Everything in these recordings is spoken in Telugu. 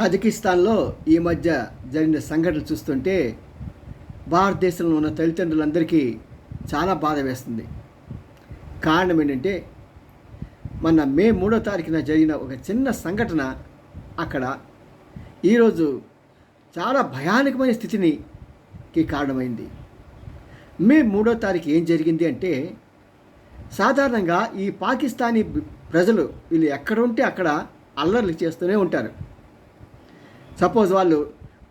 కజకిస్తాన్లో ఈ మధ్య జరిగిన సంఘటనలు చూస్తుంటే భారతదేశంలో ఉన్న తల్లిదండ్రులందరికీ చాలా బాధ వేస్తుంది. కారణం ఏంటంటే మన మే మూడో తారీఖున జరిగిన ఒక చిన్న సంఘటన అక్కడ ఈరోజు చాలా భయానకమైన స్థితినికి కారణమైంది. మే మూడో తారీఖు ఏం జరిగింది అంటే సాధారణంగా ఈ పాకిస్తానీ ప్రజలు వీళ్ళు ఎక్కడ ఉంటే అక్కడ అల్లర్లు చేస్తూనే ఉంటారు. సపోజ్ వాళ్ళు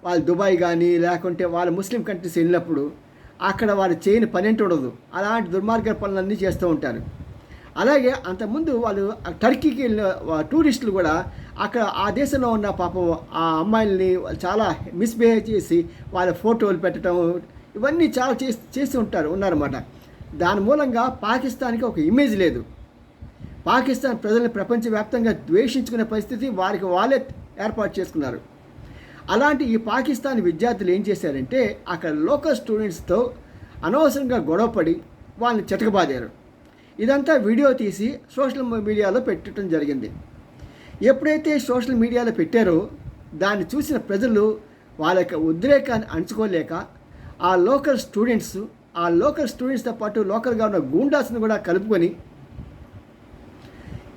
వాళ్ళు దుబాయ్ కానీ లేకుంటే వాళ్ళ ముస్లిం కంట్రీస్ వెళ్ళినప్పుడు అక్కడ వాళ్ళు చేయని పని ఉండదు. అలాంటి దుర్మార్గ పనులన్నీ చేస్తూ ఉంటారు. అలాగే అంతకుముందు వాళ్ళు టర్కీకి వెళ్ళిన టూరిస్టులు కూడా అక్కడ ఆ దేశంలో ఉన్న పాపం ఆ అమ్మాయిల్ని వాళ్ళు చాలా మిస్బిహేవ్ చేసి వాళ్ళ ఫోటోలు పెట్టడం ఇవన్నీ చాలా చేసి చేసి ఉంటారు ఉన్నారన్నమాట. దాని మూలంగా పాకిస్తాన్కి ఒక ఇమేజ్ లేదు. పాకిస్తాన్ ప్రజలను ప్రపంచవ్యాప్తంగా ద్వేషించుకునే పరిస్థితి వారికి వాళ్ళే ఏర్పాటు చేసుకున్నారు. అలాంటి ఈ పాకిస్తాన్ విద్యార్థులు ఏం చేశారంటే అక్కడ లోకల్ స్టూడెంట్స్తో అనవసరంగా గొడవపడి వాళ్ళని చితకబాదారు. ఇదంతా వీడియో తీసి సోషల్ మీడియాలో పెట్టడం జరిగింది. ఎప్పుడైతే సోషల్ మీడియాలో పెట్టారో దాన్ని చూసిన ప్రజలు వాళ్ళ యొక్క ఉద్రేకాన్ని అణుచుకోలేక ఆ లోకల్ స్టూడెంట్స్ ఆ లోకల్ స్టూడెంట్స్తో పాటు లోకల్గా ఉన్న గూండాస్ని కూడా కలుపుకొని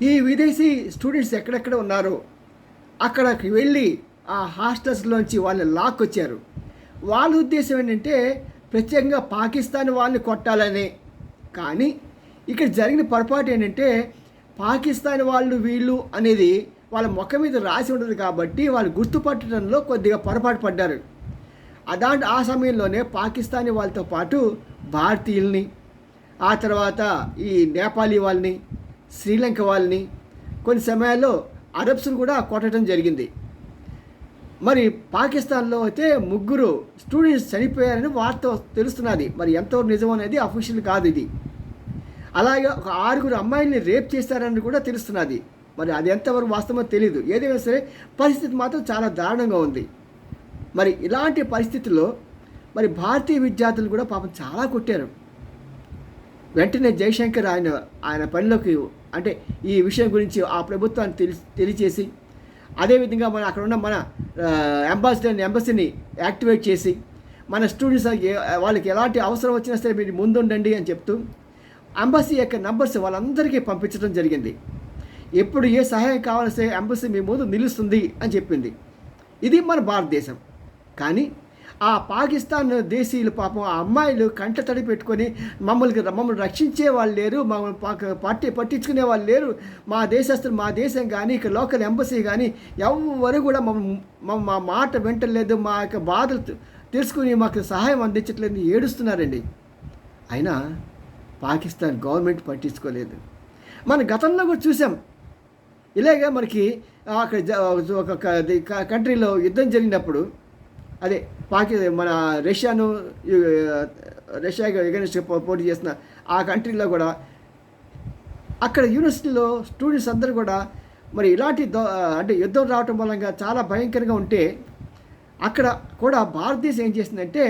ఈ విదేశీ స్టూడెంట్స్ ఎక్కడెక్కడ ఉన్నారో అక్కడికి వెళ్ళి ఆ హాస్టల్స్లోంచి వాళ్ళని లాక్కొచ్చారు. వాళ్ళ ఉద్దేశం ఏంటంటే ప్రత్యేకంగా పాకిస్తాన్ వాళ్ళని కొట్టాలని. కానీ ఇక్కడ జరిగిన పొరపాటు ఏంటంటే పాకిస్తాన్ వాళ్ళు వీళ్ళు అనేది వాళ్ళ ముఖం మీద రాసి ఉండదు కాబట్టి వాళ్ళు గుర్తుపట్టడంలో కొద్దిగా పొరపాటు పడ్డారు. అదాంటి ఆ సమయంలోనే పాకిస్తానీ వాళ్ళతో పాటు భారతీయుల్ని ఆ తర్వాత ఈ నేపాలీ వాళ్ళని శ్రీలంక వాళ్ళని కొన్ని సమయాల్లో అరబ్స్ని కూడా కొట్టడం జరిగింది. మరి పాకిస్తాన్లో అయితే ముగ్గురు స్టూడెంట్స్ చనిపోయారని వార్త తెలుస్తున్నది. మరి ఎంతవరకు నిజం అనేది అఫీషియల్ కాదు ఇది. అలాగే ఒక ఆరుగురు అమ్మాయిల్ని రేప్ చేశారని కూడా తెలుస్తున్నది. మరి అది ఎంతవరకు వాస్తవమో తెలియదు ఏదైనా సరే పరిస్థితి మాత్రం చాలా దారుణంగా ఉంది. మరి ఇలాంటి పరిస్థితుల్లో మరి భారతీయ విద్యార్థులు కూడా పాపం చాలా కొట్టారు. వెంటనే జయశంకర్ ఆయన ఆయన పనిలోకి అంటే ఈ విషయం గురించి ఆ ప్రభుత్వాన్ని తెలి తెలియచేసి అదేవిధంగా మన అక్కడ ఉన్న మన అంబాసిడర్ ఎంబసీని యాక్టివేట్ చేసి మన స్టూడెంట్స్ వాళ్ళకి ఎలాంటి అవసరం వచ్చినా సరే మీరు ముందుండండి అని చెప్తూ అంబసీ యొక్క నంబర్స్ వాళ్ళందరికీ పంపించడం జరిగింది. ఎప్పుడు ఏ సహాయం కావాల్సే ఎంబసీ మీ ముందు నిలుస్తుంది అని చెప్పింది. ఇది మన భారతదేశం. కానీ ఆ పాకిస్తాన్ దేశీయులు పాపం ఆ అమ్మాయిలు కంట తడి పెట్టుకొని మమ్మల్ని మమ్మల్ని రక్షించే వాళ్ళు లేరు మమ్మల్ని పట్టి పట్టించుకునే వాళ్ళు లేరు. మా దేశస్తులు మా దేశం కానీ ఇక లోకల్ ఎంబసీ కానీ ఎవరు కూడా మమ్మ మా మాట వింటలేదు మా యొక్క బాధలు తెలుసుకుని మాకు సహాయం అందించట్లేదు ఏడుస్తున్నారండి. అయినా పాకిస్తాన్ గవర్నమెంట్ పట్టించుకోలేదు. మన గతంలో కూడా చూసాం. ఇలాగే మనకి అక్కడ ఒక కంట్రీలో యుద్ధం జరిగినప్పుడు అదే పాకి మన రష్యాను రష్యా రష్యాకి ఎగనిస్ట్ పోటీ చేసిన ఆ కంట్రీలో కూడా అక్కడ యూనివర్సిటీలో స్టూడెంట్స్ అందరూ కూడా మరి ఇలాంటి దో అంటే యుద్ధం రావటం మూలంగా చాలా భయంకరంగా ఉంటే అక్కడ కూడా భారతదేశం ఏం చేసిందంటే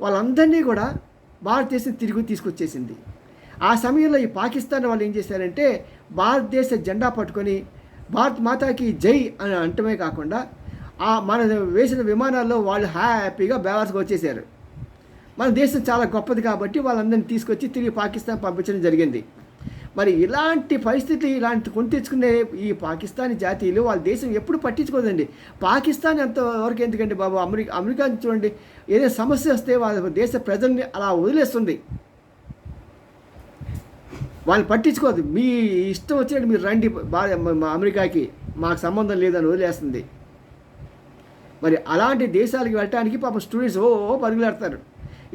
వాళ్ళందరినీ కూడా భారతదేశం తిరిగి తీసుకొచ్చేసింది. ఆ సమయంలో ఈ పాకిస్తాన్ వాళ్ళు ఏం చేశారంటే భారతదేశ జెండా పట్టుకొని భారత్ మాతాకి జై అని అంటమే కాకుండా మన వేసిన విమానాల్లో వాళ్ళు హ్యాపీగా బేవార్స్కి వచ్చేసారు. మన దేశం చాలా గొప్పది కాబట్టి వాళ్ళందరినీ తీసుకొచ్చి తిరిగి పాకిస్తాన్ పంపించడం జరిగింది. మరి ఇలాంటి పరిస్థితి ఇలాంటి కొని తెచ్చుకునే ఈ పాకిస్తానీ జాతీయులు వాళ్ళ దేశం ఎప్పుడు పట్టించుకోదండి. పాకిస్తాన్ ఎంతవరకు ఎందుకండి బాబు? అమెరికా అమెరికా చూడండి ఏదైనా సమస్య వస్తే వాళ్ళ దేశ ప్రజల్ని అలా వదిలేస్తుంది. వాళ్ళు పట్టించుకోదు. మీ ఇష్టం వచ్చినట్టు మీరు రండి మా అమెరికాకి. మాకు సంబంధం లేదని వదిలేస్తుంది. మరి అలాంటి దేశాలకు వెళ్ళటానికి పాపం స్టూడెంట్స్ ఓ పరుగులాడతారు.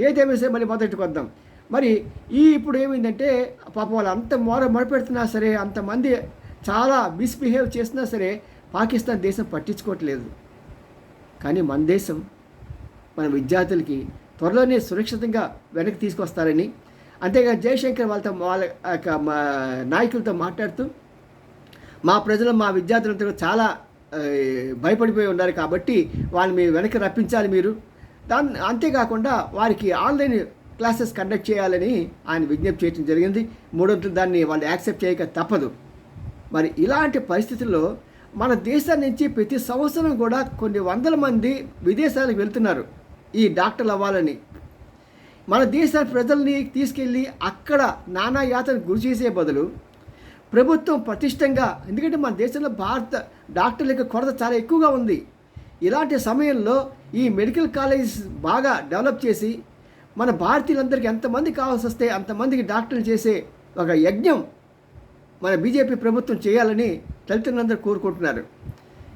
ఏదేమైనా సరే మళ్ళీ మొదటికి వద్దాం మరి ఈ ఇప్పుడు ఏమైందంటే పాపం వాళ్ళు అంత మోర మొరపెడుతున్నా సరే అంతమంది చాలా మిస్బిహేవ్ చేసినా సరే పాకిస్తాన్ దేశం పట్టించుకోవట్లేదు. కానీ మన దేశం మన విద్యార్థులకి త్వరలోనే సురక్షితంగా వెనక్కి తీసుకొస్తారని. అంతేగాని జయశంకర్ వాళ్ళతో వాళ్ళ యొక్క మా నాయకులతో మాట్లాడుతూ మా ప్రజలు మా విద్యార్థులంతా కూడా చాలా భయపడిపోయి ఉన్నారు కాబట్టి వాళ్ళని మీ వెనక్కి రప్పించాలి మీరు. దాన్ని అంతేకాకుండా వారికి ఆన్లైన్ క్లాసెస్ కండక్ట్ చేయాలని ఆయన విజ్ఞప్తి చేయడం జరిగింది. మూడొంతులు దాన్ని వాళ్ళు యాక్సెప్ట్ చేయక తప్పదు. మరి ఇలాంటి పరిస్థితుల్లో మన దేశం నుంచి ప్రతి సంవత్సరం కూడా కొన్ని వందల మంది విదేశాలకు వెళ్తున్నారు ఈ డాక్టర్లు అవ్వాలని. మన దేశ ప్రజల్ని తీసుకెళ్ళి అక్కడ నానా యాతను గురి చేసే బదులు ప్రభుత్వం పటిష్టంగా ఎందుకంటే మన దేశంలో భారత డాక్టర్ల యొక్క కొరత చాలా ఎక్కువగా ఉంది. ఇలాంటి సమయంలో ఈ మెడికల్ కాలేజ్ బాగా డెవలప్ చేసి మన భారతీయులందరికీ ఎంతమంది కావాల్సి వస్తే అంతమందికి డాక్టర్లు చేసే ఒక యజ్ఞం మన బీజేపీ ప్రభుత్వం చేయాలని దళితులందరూ కోరుకుంటున్నారు.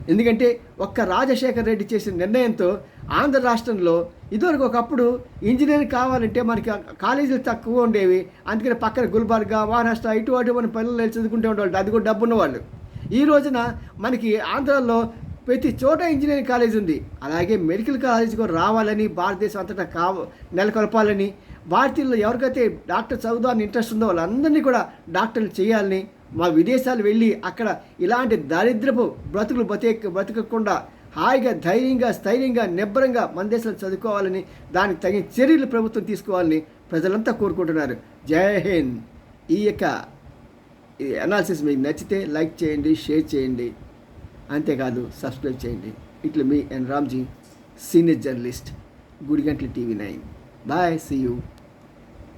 ఎందుకంటే ఒక్క రాజశేఖర్ రెడ్డి చేసిన నిర్ణయంతో ఆంధ్ర రాష్ట్రంలో ఇదివరకు ఒకప్పుడు ఇంజనీరింగ్ కావాలంటే మనకి కాలేజీలు తక్కువ ఉండేవి. అందుకని పక్కన గుల్బర్గా మహారాష్ట్ర ఇటు అటు మన పిల్లలు చదువుకుంటూ ఉండేవాళ్ళు. అది కూడా డబ్బు ఉన్నవాళ్ళు ఈ రోజున మనకి ఆంధ్రాలో ప్రతి చోట ఇంజనీరింగ్ కాలేజ్ ఉంది. అలాగే మెడికల్ కాలేజ్ కూడా రావాలని భారతదేశం అంతటా కావ నెలకొల్పాలని భారతీయుల్లో ఎవరికైతే డాక్టర్ చదువుదాన్ని ఇంట్రెస్ట్ ఉందో వాళ్ళందరినీ కూడా డాక్టర్లు చేయాలని మా విదేశాలు వెళ్ళి అక్కడ ఇలాంటి దారిద్రపు బ్రతుకులు బతిక బ్రతకకుండా హాయిగా ధైర్యంగా స్థైర్యంగా నిబ్బరంగా మన దేశంలో చదువుకోవాలని దానికి తగిన చర్యలు ప్రభుత్వం తీసుకోవాలని ప్రజలంతా కోరుకుంటున్నారు. జై హింద్. ఈ యొక్క అనాలిసిస్ మీకు నచ్చితే లైక్ చేయండి షేర్ చేయండి. అంతేకాదు సబ్స్క్రైబ్ చేయండి. ఇట్లా మీ N Ramji senior journalist Gudigantla TV nine. Bye see you